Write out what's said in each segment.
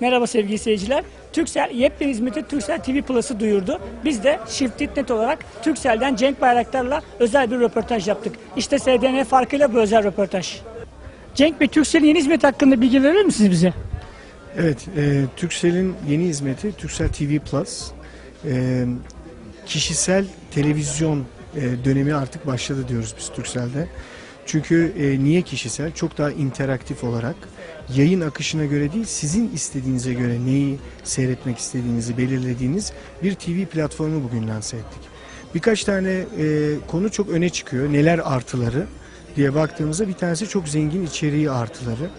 Merhaba sevgili seyirciler. Türksel yepyeni hizmeti Türksel TV Plus'ı duyurdu. Biz de Shift.net olarak Türksel'den Cenk Bayraktar'la özel bir röportaj yaptık. İşte SDN farkıyla bu özel röportaj. Cenk Bey Türksel'in yeni hizmeti hakkında bilgi verir misiniz bize? Evet, e, Turkcell'in yeni hizmeti Turkcell TV Plus. E, kişisel televizyon e, dönemi artık başladı diyoruz biz Turkcell'de. Çünkü e, niye kişisel? Çok daha interaktif olarak yayın akışına göre değil, sizin istediğinize göre neyi seyretmek istediğinizi belirlediğiniz bir TV platformu bugün lanse ettik. Birkaç tane e, konu çok öne çıkıyor. Neler artıları diye baktığımızda bir tanesi çok zengin içeriği artıları.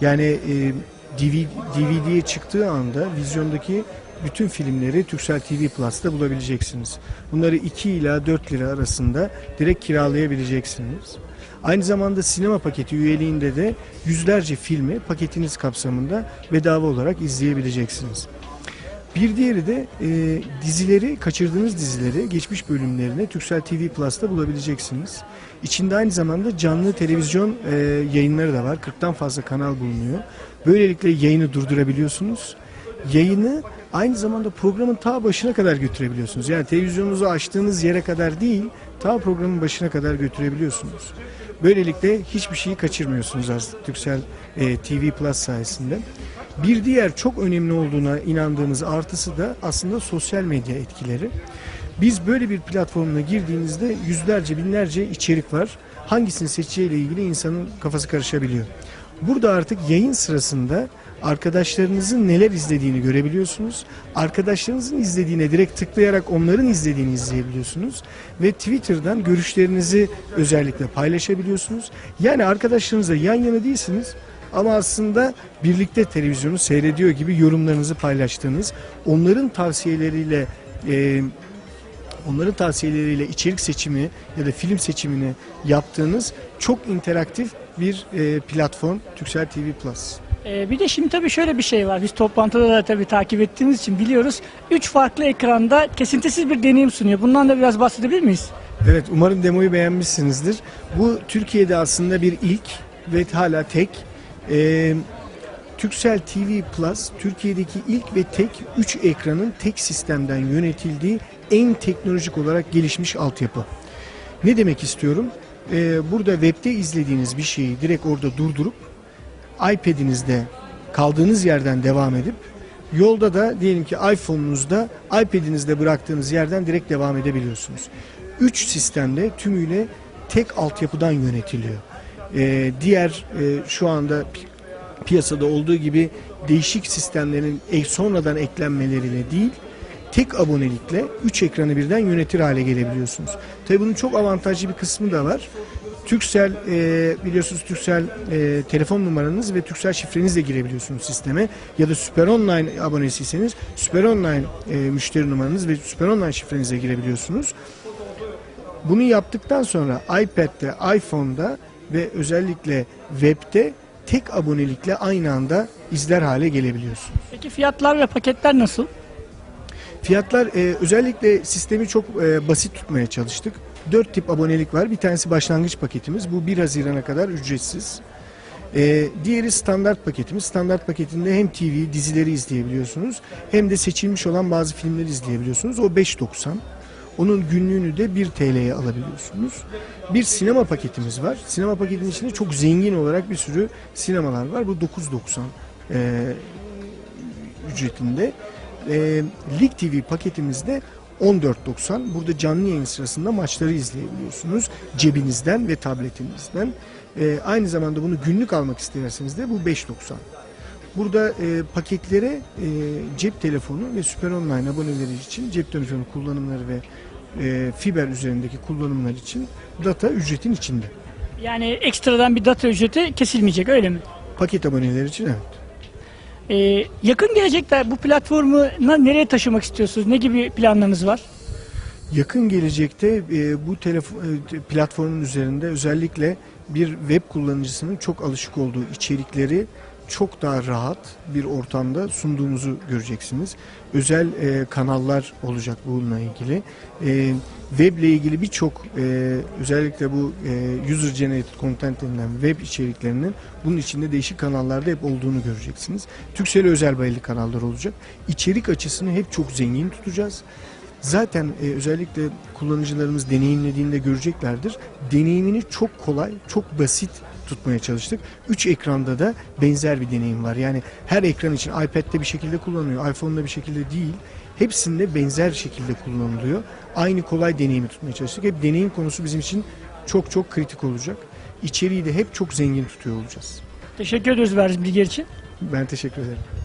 Yani e, DVD, DVD'ye çıktığı anda vizyondaki bütün filmleri Turkcell TV Plus'ta bulabileceksiniz. Bunları 2 ila 4 lira arasında direkt kiralayabileceksiniz. Aynı zamanda sinema paketi üyeliğinde de yüzlerce filmi paketiniz kapsamında bedava olarak izleyebileceksiniz. Bir diğeri de e, dizileri, kaçırdığınız dizileri, geçmiş bölümlerini Turkcell TV Plus'ta bulabileceksiniz. İçinde aynı zamanda canlı televizyon e, yayınları da var. 40'tan fazla kanal bulunuyor. Böylelikle yayını durdurabiliyorsunuz. Yayını aynı zamanda programın ta başına kadar götürebiliyorsunuz. Yani televizyonunuzu açtığınız yere kadar değil, ta programın başına kadar götürebiliyorsunuz. Böylelikle hiçbir şeyi kaçırmıyorsunuz artık Turkcell e, TV Plus sayesinde. Bir diğer çok önemli olduğuna inandığımız artısı da aslında sosyal medya etkileri. Biz böyle bir platformuna girdiğinizde yüzlerce binlerce içerik var. Hangisini seçeceğiyle ilgili insanın kafası karışabiliyor. Burada artık yayın sırasında arkadaşlarınızın neler izlediğini görebiliyorsunuz. Arkadaşlarınızın izlediğine direkt tıklayarak onların izlediğini izleyebiliyorsunuz. Ve Twitter'dan görüşlerinizi özellikle paylaşabiliyorsunuz. Yani arkadaşlarınızla yan yana değilsiniz ama aslında birlikte televizyonu seyrediyor gibi yorumlarınızı paylaştığınız, onların tavsiyeleriyle e, onların tavsiyeleriyle içerik seçimi ya da film seçimini yaptığınız çok interaktif bir e, platform Turkcell TV Plus. Ee, bir de şimdi tabii şöyle bir şey var. Biz toplantıda da tabii takip ettiğimiz için biliyoruz. Üç farklı ekranda kesintisiz bir deneyim sunuyor. Bundan da biraz bahsedebilir miyiz? Evet umarım demoyu beğenmişsinizdir. Bu Türkiye'de aslında bir ilk ve hala tek. Ee, Turkcell TV Plus Türkiye'deki ilk ve tek 3 ekranın tek sistemden yönetildiği en teknolojik olarak gelişmiş altyapı. Ne demek istiyorum? Ee, burada webde izlediğiniz bir şeyi direkt orada durdurup iPad'inizde kaldığınız yerden devam edip yolda da diyelim ki iPhone'unuzda iPad'inizde bıraktığınız yerden direkt devam edebiliyorsunuz. Üç sistemde tümüyle tek altyapıdan yönetiliyor. Ee, diğer e, şu anda pi- piyasada olduğu gibi değişik sistemlerin sonradan eklenmeleriyle değil tek abonelikle 3 ekranı birden yönetir hale gelebiliyorsunuz. Tabii bunun çok avantajlı bir kısmı da var. Turkcell e, biliyorsunuz Turkcell e, telefon numaranız ve Turkcell şifrenizle girebiliyorsunuz sisteme ya da Süper Online abonesiyseniz Süper Online e, müşteri numaranız ve Süper Online şifrenizle girebiliyorsunuz. Bunu yaptıktan sonra iPad'de, iPhone'da ve özellikle web'de tek abonelikle aynı anda izler hale gelebiliyorsunuz. Peki fiyatlar ve paketler nasıl? Fiyatlar e, özellikle sistemi çok e, basit tutmaya çalıştık. Dört tip abonelik var. Bir tanesi başlangıç paketimiz. Bu 1 Haziran'a kadar ücretsiz. E, diğeri standart paketimiz. Standart paketinde hem TV dizileri izleyebiliyorsunuz hem de seçilmiş olan bazı filmleri izleyebiliyorsunuz. O 5.90. Onun günlüğünü de 1 TL'ye alabiliyorsunuz. Bir sinema paketimiz var. Sinema paketinin içinde çok zengin olarak bir sürü sinemalar var. Bu 9.90 e, ücretinde. E, Lig TV paketimizde 14.90. Burada canlı yayın sırasında maçları izleyebiliyorsunuz. Cebinizden ve tabletinizden. E, aynı zamanda bunu günlük almak isterseniz de bu 5.90. Burada e, paketlere e, cep telefonu ve Süper Online aboneleri için cep telefonu kullanımları ve e, fiber üzerindeki kullanımlar için data ücretin içinde. Yani ekstradan bir data ücreti kesilmeyecek öyle mi? Paket aboneleri için evet. Ee, yakın gelecekte bu platformu nereye taşımak istiyorsunuz? Ne gibi planlarınız var? Yakın gelecekte e, bu telefon, e, platformun üzerinde özellikle bir web kullanıcısının çok alışık olduğu içerikleri çok daha rahat bir ortamda sunduğumuzu göreceksiniz. Özel e, kanallar olacak bununla ilgili. E, web ile ilgili birçok e, özellikle bu e, user generated content denilen web içeriklerinin bunun içinde değişik kanallarda hep olduğunu göreceksiniz. Türkcell'e özel belli kanallar olacak. İçerik açısını hep çok zengin tutacağız. Zaten e, özellikle kullanıcılarımız deneyimlediğinde göreceklerdir. Deneyimini çok kolay, çok basit tutmaya çalıştık. Üç ekranda da benzer bir deneyim var. Yani her ekran için iPad'de bir şekilde kullanılıyor, iPhone'da bir şekilde değil. Hepsinde benzer şekilde kullanılıyor. Aynı kolay deneyimi tutmaya çalıştık. Hep deneyim konusu bizim için çok çok kritik olacak. İçeriği de hep çok zengin tutuyor olacağız. Teşekkür ediyoruz verdiğiniz bilgiler için. Ben teşekkür ederim.